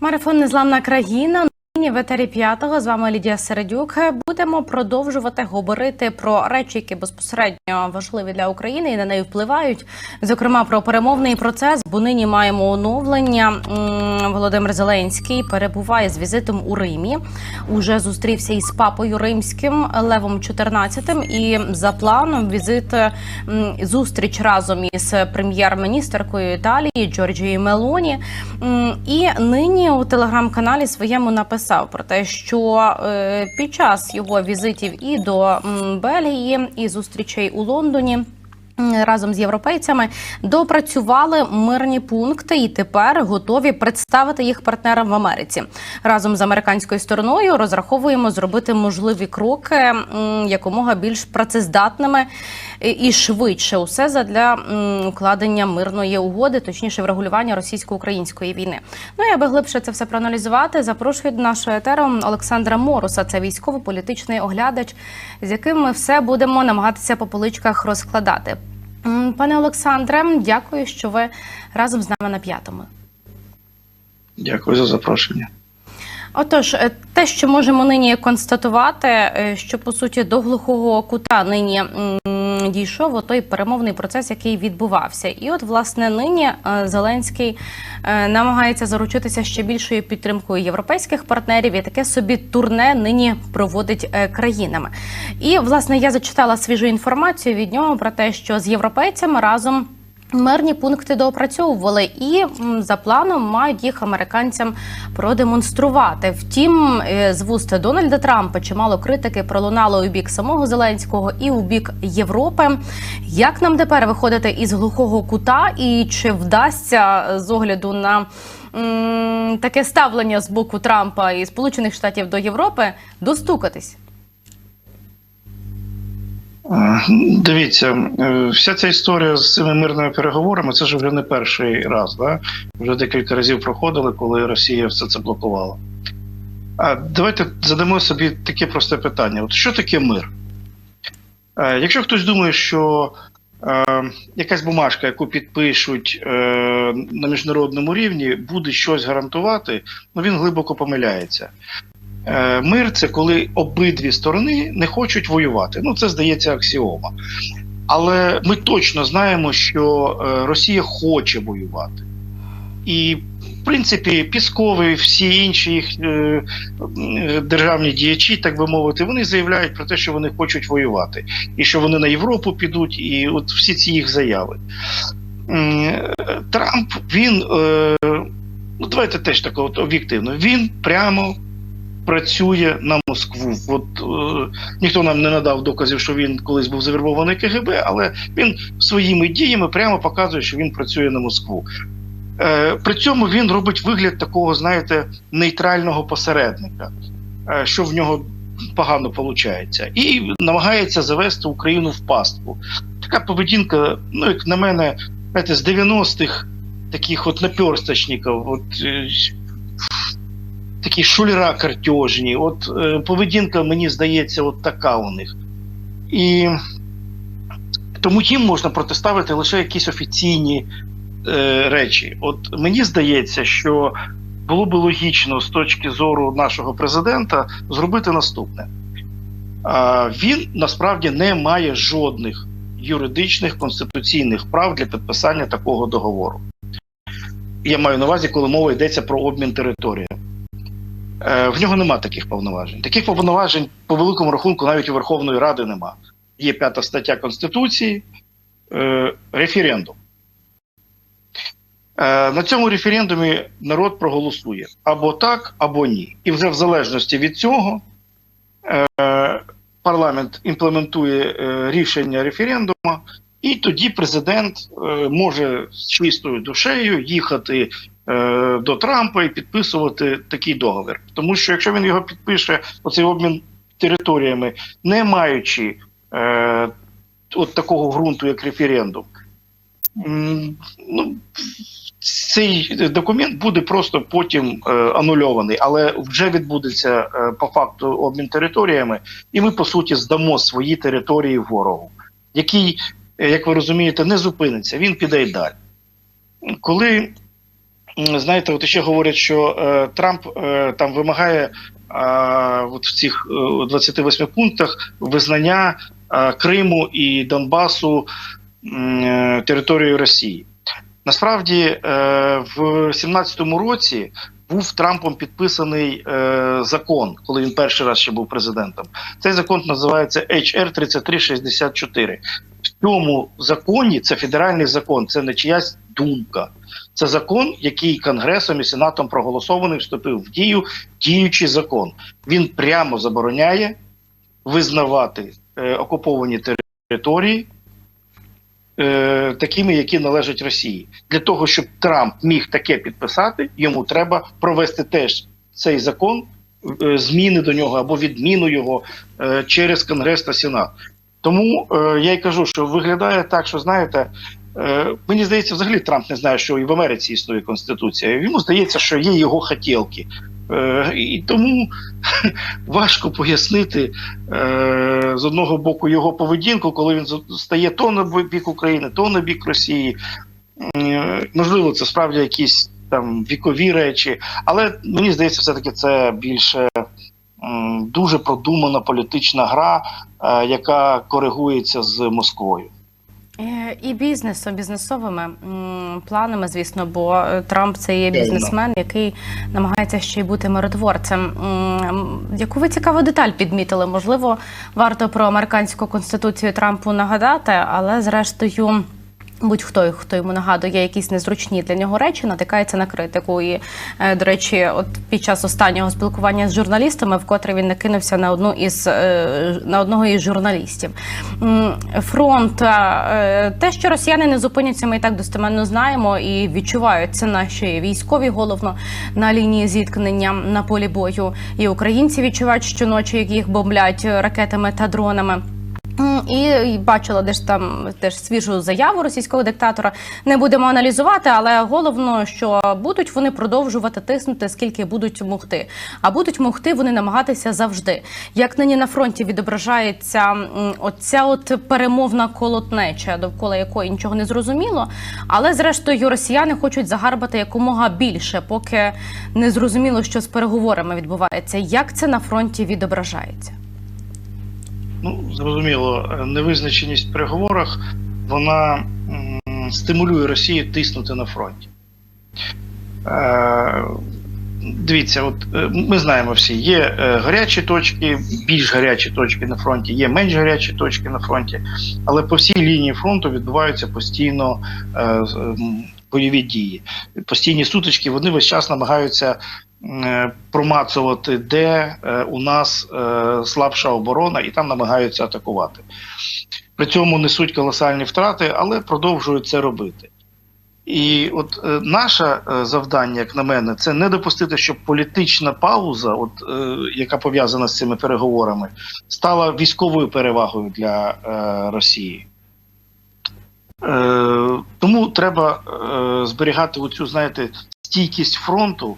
Марафон Незламна країна. В етері п'ятого з вами Лідія Середюк. Будемо продовжувати говорити про речі, які безпосередньо важливі для України і на неї впливають. Зокрема, про перемовний процес. Бо нині маємо оновлення. Володимир Зеленський перебуває з візитом у Римі. Уже зустрівся із папою римським Левом XIV. І за планом візит зустріч разом із прем'єр-міністеркою Італії Джорджією Мелоні. І нині у телеграм-каналі своєму написав про те, що е, під час його візитів і до Бельгії, і зустрічей у Лондоні. Разом з європейцями допрацювали мирні пункти і тепер готові представити їх партнерам в Америці. Разом з американською стороною розраховуємо зробити можливі кроки якомога більш працездатними і- швидше. Усе задля укладення мирної угоди, точніше врегулювання російсько-української війни. Ну і аби глибше це все проаналізувати, запрошую до нашого етеру Олександра Моруса. Це військово-політичний оглядач, з яким ми все будемо намагатися по поличках розкладати. Пане Олександре, дякую, що ви разом з нами на п'ятому. Дякую за запрошення. Отож, е, те, що можемо нині констатувати, е, що по суті до глухого кута нині дійшов той перемовний процес, який відбувався, і от власне нині е, Зеленський намагається заручитися ще більшою підтримкою європейських партнерів, і таке собі турне нині проводить країнами. І власне я зачитала свіжу інформацію від нього про те, що з європейцями разом. Мирні пункти доопрацьовували і за планом мають їх американцям продемонструвати. Втім, е, з вуст Дональда Трампа чимало критики пролунало у бік самого Зеленського і у бік Європи. Як нам тепер виходити із глухого кута, і чи вдасться е, з огляду на таке ставлення з боку Трампа і Сполучених Штатів до Європи достукатись? Дивіться, е, вся ця історія з цими мирними переговорами це ж вже не перший раз. Да? Вже декілька разів проходили, коли Росія все це блокувала. А давайте задамо собі таке просте питання: От що таке мир? Е, Якщо хтось думає, що е, якась бумажка, яку підпишуть е, на міжнародному рівні, буде щось гарантувати, ну він глибоко помиляється. Е, Мир це коли обидві сторони не хочуть воювати. Ну це здається аксіома. Але ми точно знаємо, що е, Росія хоче воювати. І, в принципі, Пісковий, всі інші їх е, державні діячі, так би мовити, вони заявляють про те, що вони хочуть воювати, і що вони на Європу підуть, і от всі ці їх заяви. Трамп, він, ну давайте теж так от об'єктивно, він прямо працює на Москву. От е, ніхто нам не надав доказів, що він колись був завербований КГБ, але він своїми діями прямо показує, що він працює на Москву. Е, при цьому він робить вигляд такого, знаєте, нейтрального посередника, е, що в нього погано виходить, і намагається завести Україну в пастку. Така поведінка, ну як на мене, знаєте, з 90-х таких от наперсточників, от е, такі шулера картежні. От е, поведінка, мені здається, от така у них. І тому їм можна протиставити лише якісь офіційні е, речі. От мені здається, що було би логічно з точки зору нашого президента зробити наступне. А, він насправді не має жодних юридичних конституційних прав для підписання такого договору. Я маю на увазі, коли мова йдеться про обмін територією. Е, В нього нема таких повноважень. Таких повноважень, по великому рахунку, навіть у Верховної Ради нема. Є п'ята стаття Конституції, е, референдум. Е, На цьому референдумі народ проголосує або так, або ні. І вже в залежності від цього парламент імплементує рішення референдуму, і тоді президент може з чистою душею їхати е, до Трампа і підписувати такий договір. Тому що якщо він його підпише, оцей обмін територіями, не маючи е, от такого ґрунту, як референдум, ну, цей документ буде просто потім е, анульований, але вже відбудеться е, по факту обмін територіями, і ми по суті здамо свої території ворогу, який, е, як ви розумієте, не зупиниться, він піде й далі. Коли знаєте, от ще говорять, що е, Трамп е, там вимагає е, от в цих е, 28 пунктах визнання е, Криму і Донбасу е, територією Росії. Насправді, е, в 17-му році був Трампом підписаний е, закон, коли він перший раз ще був президентом. Цей закон називається HR 3364. В цьому законі це федеральний закон, це не чиясь думка. Це закон, який Конгресом і Сенатом проголосований, вступив в дію, діючий закон. Він прямо забороняє визнавати е, окуповані території е, такими, які належать Росії. Для того, щоб Трамп міг таке підписати, йому треба провести теж цей закон, е, зміни до нього або відміну його е, через Конгрес та Сенат. Тому я й кажу, що виглядає так, що знаєте. Мені здається, взагалі Трамп не знає, що і в Америці існує конституція. Йому здається, що є його хотілки. Е, І тому важко пояснити е, з одного боку його поведінку, коли він стає то на бік України, то на бік Росії. Е, Можливо, це справді якісь там вікові речі, але мені здається, все-таки це більше дуже продумана політична гра, яка коригується з Москвою. Е, І бізнесом, бізнесовими м, планами, звісно, бо е, Трамп це є бізнесмен, який намагається ще й бути миротворцем. М, Яку ви цікаву деталь підмітили? Можливо, варто про американську конституцію Трампу нагадати, але зрештою. Будь-хто, хто йому нагадує якісь незручні для нього речі, натикається на критику. І, е, до речі, от під час останнього спілкування з журналістами, вкотре він накинувся на одну із е, на одного із журналістів. Фронт е, те, що росіяни не зупиняться, ми і так достеменно знаємо і відчувають це наші військові, головно на лінії зіткнення на полі бою. І українці відчувають щоночі, як їх бомблять ракетами та дронами. І бачила десь там теж свіжу заяву російського диктатора. Не будемо аналізувати, але головно, що будуть вони продовжувати тиснути, скільки будуть могти. А будуть могти вони намагатися завжди. Як нині на фронті відображається оця от перемовна колотнеча, довкола якої нічого не зрозуміло. Але зрештою росіяни хочуть загарбати якомога більше, поки не зрозуміло, що з переговорами відбувається. Як це на фронті відображається? Ну, зрозуміло, е, невизначеність в переговорах вона стимулює Росію тиснути на фронті. Е, дивіться, от е, ми знаємо всі, є гарячі точки, більш гарячі точки на фронті, є менш гарячі точки на фронті, але по всій лінії фронту відбуваються постійно бойові дії. Постійні сутички, вони весь час намагаються промацувати, де е, у нас е, слабша оборона, і там намагаються атакувати. При цьому несуть колосальні втрати, але продовжують це робити. І от е, наше е, завдання, як на мене, це не допустити, щоб політична пауза, от, е, яка пов'язана з цими переговорами, стала військовою перевагою для е, Росії. Е, тому треба е, зберігати оцю, знаєте, стійкість фронту.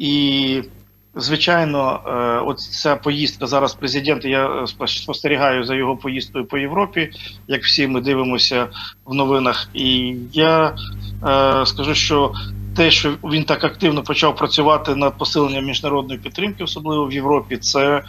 І, звичайно, е, ця поїздка зараз президента, я е, спостерігаю за його поїздкою по Європі, як всі ми дивимося в новинах. І я е, скажу, що те, що він так активно почав працювати над посиленням міжнародної підтримки, особливо в Європі, це,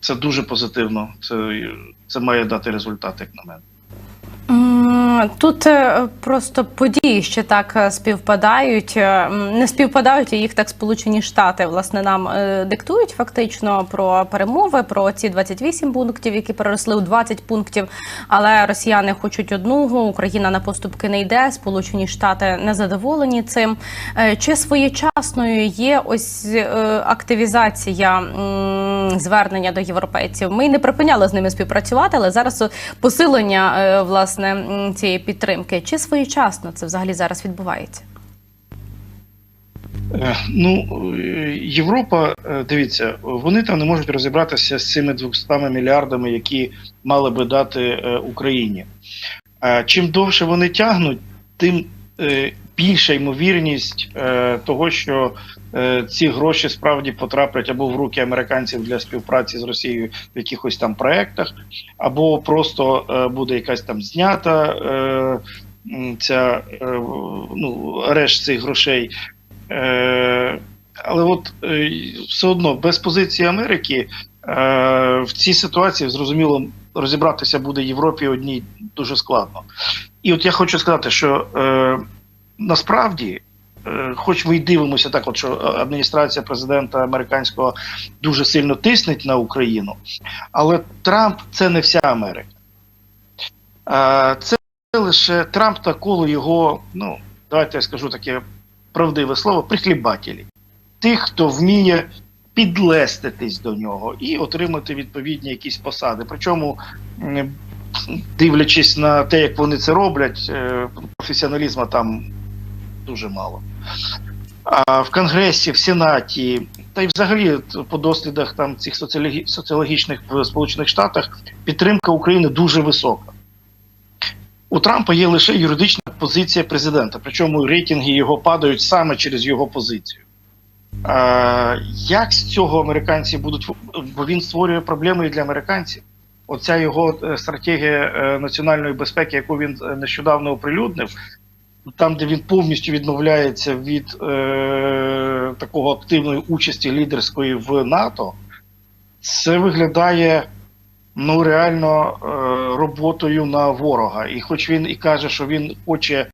це дуже позитивно. Це, це має дати результат, як на мене. Тут е, просто події ще так е, співпадають. Е, Не співпадають, і їх так Сполучені Штати власне нам диктують фактично про перемови, про ці 28 пунктів, які переросли у 20 пунктів. Але росіяни хочуть одного, Україна на поступки не йде. Сполучені Штати не задоволені цим. Чи своєчасною є ось активізація звернення до європейців? Ми не припиняли з ними співпрацювати, але зараз посилення власне м, цієї підтримки. Чи своєчасно це взагалі зараз відбувається? Е, Ну, Європа, е, дивіться, вони там не можуть розібратися з цими 200 мільярдами, які мали би дати е, Україні. Чим довше вони тягнуть, тим більша ймовірність е, того, що е, ці гроші справді потраплять або в руки американців для співпраці з Росією в якихось там проектах, або просто е, буде якась там знята. е, ця е, ну, арешт цих грошей. Е, але от е, все одно без позиції Америки е, в цій ситуації зрозуміло розібратися буде Європі одній дуже складно. І от я хочу сказати, що е, насправді, е, хоч ми й дивимося так, от що адміністрація президента американського дуже сильно тиснеть на Україну, але Трамп це не вся Америка. Е, це лише Трамп та коло його, ну, давайте я скажу таке правдиве слово, прихлібателі. Тих, хто вміє підлеститись до нього і отримати відповідні якісь посади. Причому, дивлячись на те, як вони це роблять, е, професіоналізму там дуже мало. А в Конгресі, в Сенаті, та й взагалі по дослідах там цих соціологічних в Сполучених Штатах підтримка України дуже висока. У Трампа є лише юридична позиція президента, причому рейтинги його падають саме через його позицію. Е, як з цього американці будуть, бо він створює проблеми і для американців. Оця його е, стратегія е, національної безпеки, яку він е, нещодавно оприлюднив, там, де він повністю відмовляється від е, такого активної участі лідерської в НАТО, це виглядає ну реально е, роботою на ворога. І хоч він і каже, що він хоче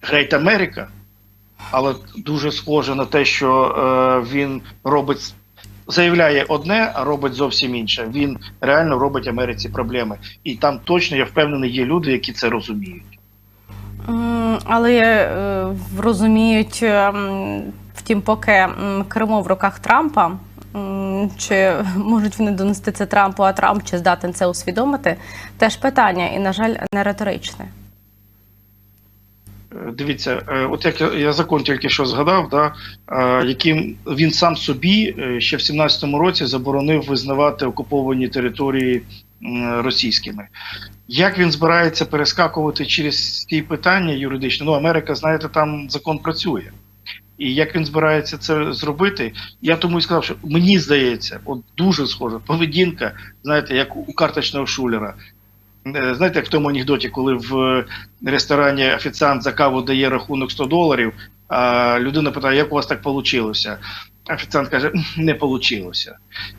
Грейт Америка, але дуже схоже на те, що е, він робить. Заявляє одне, а робить зовсім інше. Він реально робить Америці проблеми. І там точно, я впевнений, є люди, які це розуміють. Але е, розуміють, е, втім, поки м, кермо в руках Трампа, чи можуть вони донести це Трампу, а Трамп чи здатен це усвідомити, теж питання, і, на жаль, не риторичне. Е, Дивіться, от як я- закон тільки що згадав, да, яким він сам собі ще в 17-му році заборонив визнавати окуповані території російськими. Як він збирається перескакувати через ті питання юридичні? Ну, Америка, знаєте, там закон працює. І як він збирається це зробити, я тому і сказав, що мені здається, от дуже схожа поведінка, знаєте, як у карточного шулера. Е, Знаєте, як в тому анекдоті, коли в ресторані офіціант за каву дає рахунок 100 доларів, а людина питає, як у вас так вийшло? Офіціант каже, не вийшло.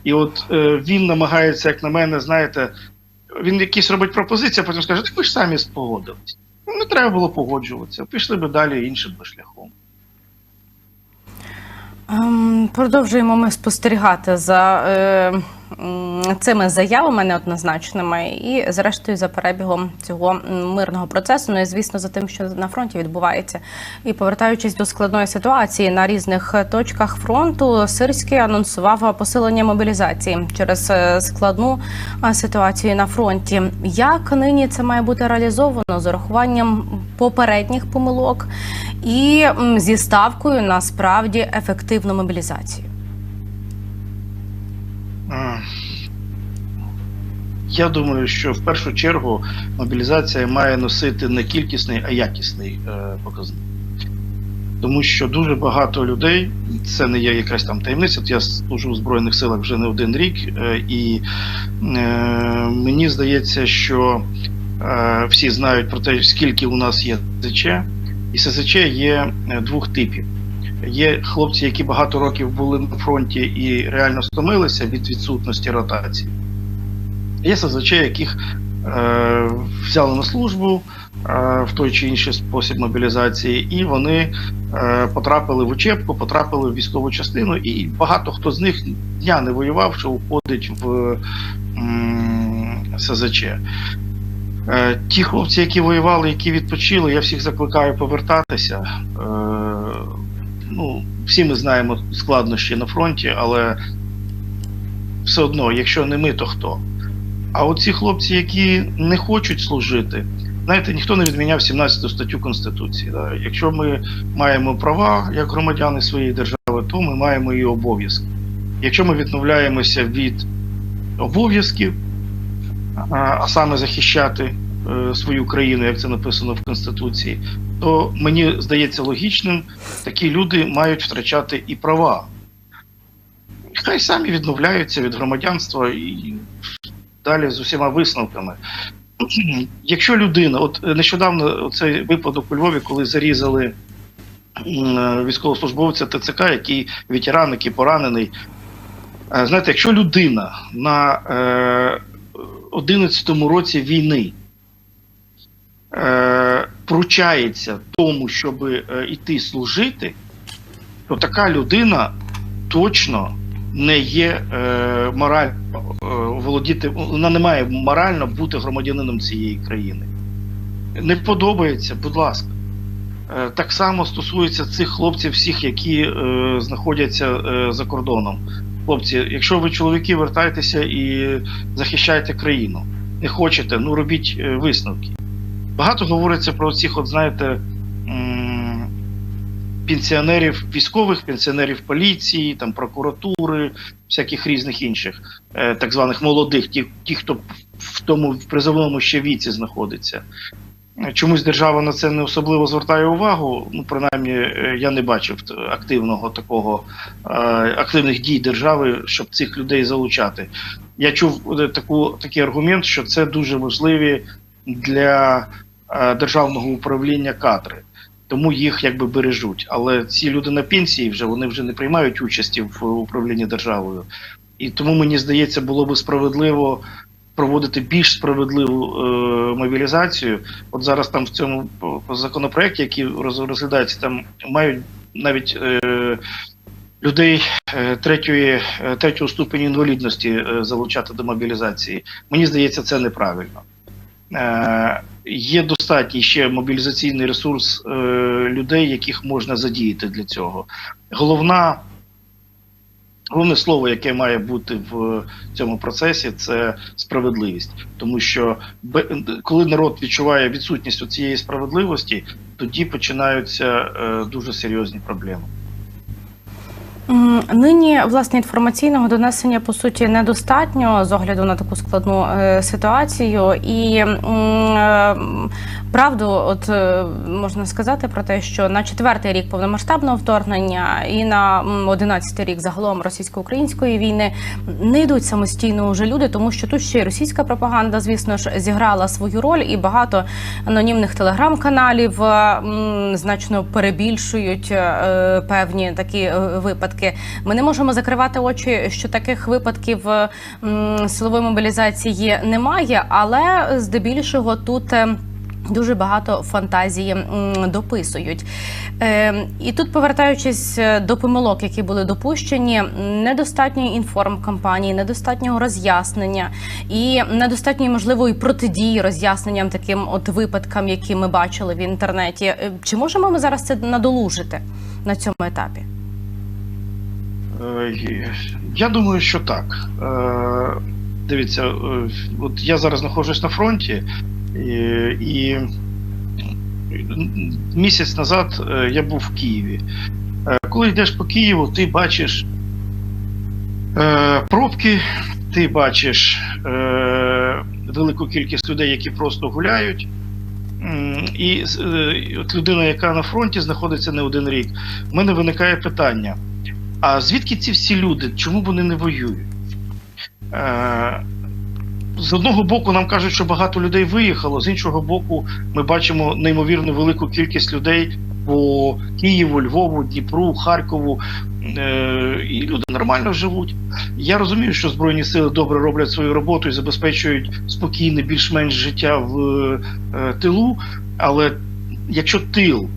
І от е, він намагається, як на мене, знаєте, він якісь робить пропозиції, а потім скаже, так ви ж самі спогодились. Ну, не треба було погоджуватися, пішли би далі іншим би шляхом. Ем, Продовжуємо ми спостерігати за е, цими заявами неоднозначними і, зрештою, за перебігом цього мирного процесу. Ну і звісно, за тим, що на фронті відбувається. І повертаючись до складної ситуації на різних точках фронту, Сирський анонсував посилення мобілізації через е, складну е, ситуацію на фронті. Як нині це має бути реалізовано з урахуванням попередніх помилок і зі ставкою на справді ефективну мобілізацію? Я думаю, що в першу чергу мобілізація має носити не кількісний, а якісний е, показник. Тому що дуже багато людей, це не є якась там таємниця. Я служу в Збройних силах вже не один рік, е, і е, мені здається, що всі знають про те, скільки у нас є СЗЧ, і СЗЧ є двох типів. Є хлопці, які багато років були на фронті і реально стомилися від відсутності ротації. Є СЗЧ, яких е, взяли на службу е, в той чи інший спосіб мобілізації, і вони е, потрапили в учебку, потрапили в військову частину, і багато хто з них дня не воював, що входить в м, СЗЧ. Е, ті хлопці, які воювали, які відпочили, я всіх закликаю повертатися. Е, ну, всі ми знаємо складнощі на фронті, але все одно, якщо не ми, то хто? А оці хлопці, які не хочуть служити, знаєте, ніхто не відміняв 17 статтю Конституції. Да? Якщо ми маємо права як громадяни своєї держави, то ми маємо і обов'язки. Якщо ми відмовляємося від обов'язків, а саме захищати е, свою країну, як це написано в Конституції, то мені здається логічним, такі люди мають втрачати і права. Хай самі відмовляються від громадянства і далі з усіма висновками. якщо людина, от е, нещодавно цей випадок у Львові, коли зарізали е, військовослужбовця ТЦК, який ветеран, який поранений. Е, Знаєте, якщо людина на е, 11-му році війни е, пручається тому, щоб е, йти служити, то така людина точно не є е, морально е, володіти, вона не має морально бути громадянином цієї країни. Не подобається, будь ласка. Е, Так само стосується цих хлопців, всіх, які е, знаходяться е, за кордоном. Хлопці, якщо ви чоловіки, вертайтеся і захищайте країну. Не хочете, ну робіть е, висновки. Багато говориться про цих, от знаєте, пенсіонерів військових, пенсіонерів поліції, там прокуратури, всяких різних інших, е, так званих молодих, ті, ті, хто в тому в призовному ще віці знаходиться. Чомусь держава на це не особливо звертає увагу. Ну, принаймні, е, я не бачив активного такого е, активних дій держави, щоб цих людей залучати. Я чув таку такий аргумент, що це дуже важливі для державного управління кадри, тому їх якби бережуть. Але ці люди на пенсії вже вони вже не приймають участі в управлінні державою. І тому мені здається, було би справедливо проводити більш справедливу е, мобілізацію. От зараз там в цьому е, законопроекті, який роз- розглядається, там мають навіть е, людей е, третьої, е, третього ступеню інвалідності е, залучати до мобілізації. Мені здається, це неправильно. Е, є достатній ще мобілізаційний ресурс е, людей, яких можна задіяти для цього. Головна Головне слово, яке має бути в цьому процесі, це справедливість. Тому що коли народ відчуває відсутність цієї справедливості, тоді починаються е, дуже серйозні проблеми. Нині власне інформаційного донесення по суті недостатньо з огляду на таку складну е, ситуацію, і е, правду, от е, можна сказати про те, що на четвертий рік повномасштабного вторгнення і на одинадцятий рік загалом російсько-української війни не йдуть самостійно уже люди, тому що тут ще й російська пропаганда, звісно ж, зіграла свою роль, і багато анонімних телеграм-каналів е, значно перебільшують е, певні такі випадки. Ми не можемо закривати очі, що таких випадків силової мобілізації немає, але здебільшого тут. Дуже багато фантазії дописують. Е, і тут, повертаючись е, до помилок, які були допущені, недостатньої інформкампанії, недостатнього роз'яснення і недостатньої можливої протидії роз'ясненням таким от випадкам, які ми бачили в інтернеті. Е, Чи можемо ми зараз це надолужити на цьому етапі? Е, Я думаю, що так. Дивіться, от я зараз знаходжусь на фронті, і, і місяць назад е, я був в Києві. Е, Коли йдеш по Києву, ти бачиш е, пробки, ти бачиш е, велику кількість людей, які просто гуляють. І е, от людина, яка на фронті знаходиться не один рік, в мене виникає питання. А звідки ці всі люди? Чому вони не воюють? З одного боку, нам кажуть, що багато людей виїхало, з іншого боку, ми бачимо неймовірно велику кількість людей по Києву, Львову, Дніпру, Харкову. Е, і люди нормально живуть. Я розумію, що Збройні сили добре роблять свою роботу і забезпечують спокійне, більш-менш життя в е, тилу. Але якщо тил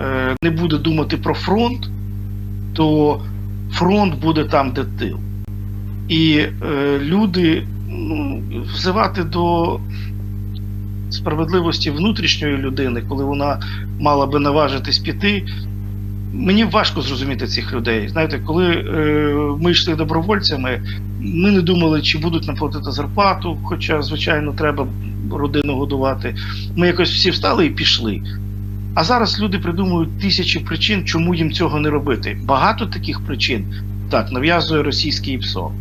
е, не буде думати про фронт, то фронт буде там, де тил. І е, люди ну, взивати до справедливості внутрішньої людини, коли вона мала би наважитись піти. Мені важко зрозуміти цих людей. Знаєте, коли е, ми йшли добровольцями, ми не думали, чи будуть нам платити зарплату, хоча, звичайно, треба родину годувати. Ми якось всі встали і пішли. А зараз люди придумують тисячі причин, чому їм цього не робити. Багато таких причин так нав'язує російський ПСО.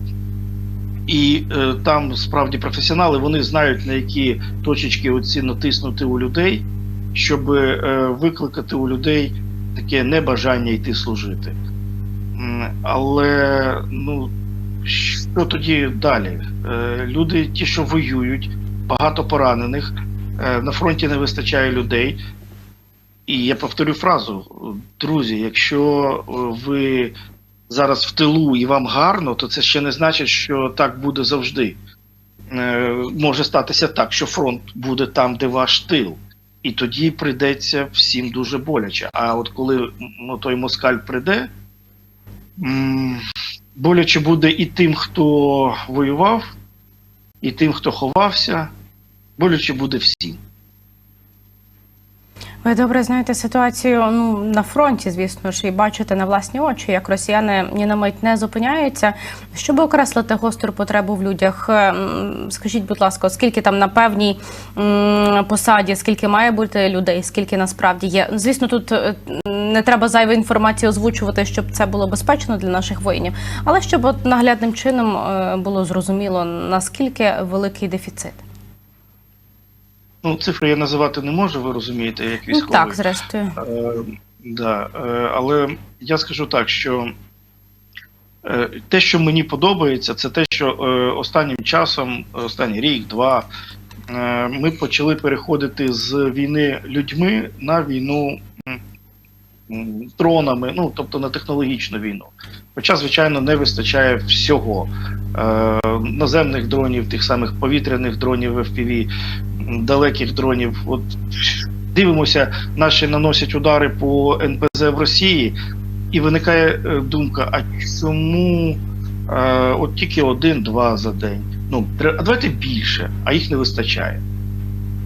І е, там справді професіонали вони знають, на які точечки оці натиснути у людей, щоб е, викликати у людей таке небажання йти служити. Але ну, що тоді далі? Е, люди, ті, що воюють, багато поранених. е, На фронті не вистачає людей. І я повторю фразу: друзі, якщо е, ви зараз в тилу і вам гарно, то це ще не значить, що так буде завжди. Е, Може статися так, що фронт буде там, де ваш тил. І тоді прийдеться всім дуже боляче. А от коли ну, той москаль прийде, боляче буде і тим, хто воював, і тим, хто ховався, боляче буде всім. Ви добре знаєте ситуацію ну на фронті, звісно ж, і бачите на власні очі, як росіяни ні на мить не зупиняються. Щоб окреслити гостру потребу в людях, скажіть, будь ласка, скільки там на певній посаді, скільки має бути людей, скільки насправді є? Звісно, тут е, не треба зайву інформацію озвучувати, щоб це було безпечно для наших воїнів, але щоб от наглядним чином е, було зрозуміло наскільки великий дефіцит. Ну, цифри я називати не можу, ви розумієте, як Ну, так, зрештою. Е, да, е, але я скажу так, що е, те, що мені подобається, це те, що е, останнім часом, останній рік, два, е, ми почали переходити з війни людьми на війну дронами, ну тобто на технологічну війну. Хоча, звичайно, не вистачає всього. Е, наземних дронів, тих самих повітряних дронів FPV, далеких дронів. От дивимося, наші наносять удари по НПЗ в Росії, і виникає е, думка: а чому е, от тільки один-два за день? Ну, а давайте більше, а їх не вистачає.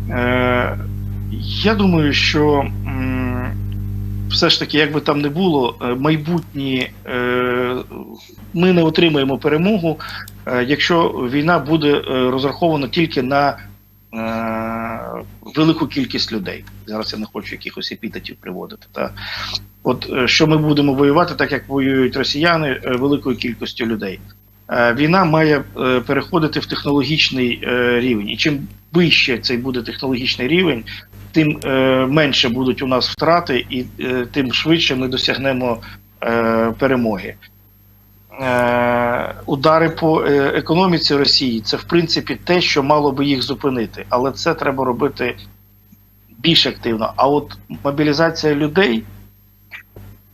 Е, я думаю, що м, все ж таки, як би там не було, е, майбутні е, ми не отримаємо перемогу, е, якщо війна буде е, розрахована тільки на велику кількість людей. Зараз я не хочу якихось епітетів приводити. Та от е, що ми будемо воювати, так як воюють росіяни, е, великою кількістю людей. Е, Війна має переходити в технологічний рівень. І чим вище цей буде технологічний рівень, тим менше будуть у нас втрати, і тим швидше ми досягнемо перемоги. Е, удари по е, економіці Росії це в принципі те, що мало би їх зупинити, але це треба робити більш активно. А от мобілізація людей,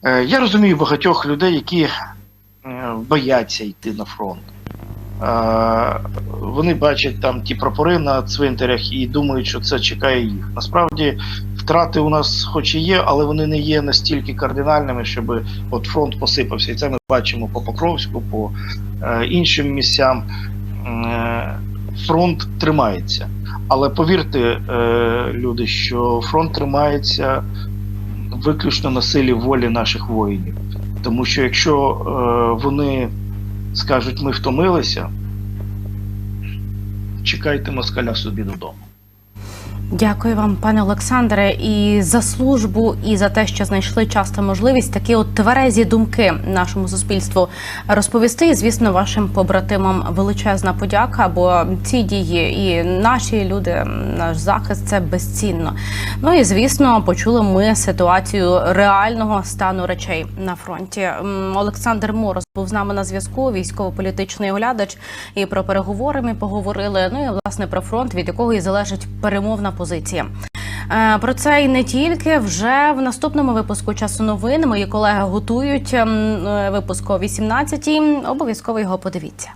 е, я розумію багатьох людей, які бояться йти на фронт. Вони бачать там ті прапори на цвинтарях і думають, що це чекає їх. Насправді втрати у нас хоч і є, але вони не є настільки кардинальними, щоб от фронт посипався. І це ми бачимо по Покровську, по е, іншим місцям. Е, фронт тримається. Але повірте, е, люди, що фронт тримається виключно на силі волі наших воїнів. Тому що якщо е, вони скажуть, ми втомилися, чекайте москаля собі додому. Дякую вам, пане Олександре, і за службу, і за те, що знайшли час та можливість такі от тверезі думки нашому суспільству розповісти. І, звісно, вашим побратимам величезна подяка, бо ці дії і наші люди, наш захист це безцінно. Ну і звісно, почули ми ситуацію реального стану речей на фронті. Олександр Мороз був з нами на зв'язку військово-політичний оглядач і про переговори ми поговорили. Ну і власне про фронт, від якого і залежить перемовна позиція. Е, про це і не тільки вже в наступному випуску часу новин. Мої колеги готують ем, е, випуск о 18-й. Обов'язково його подивіться.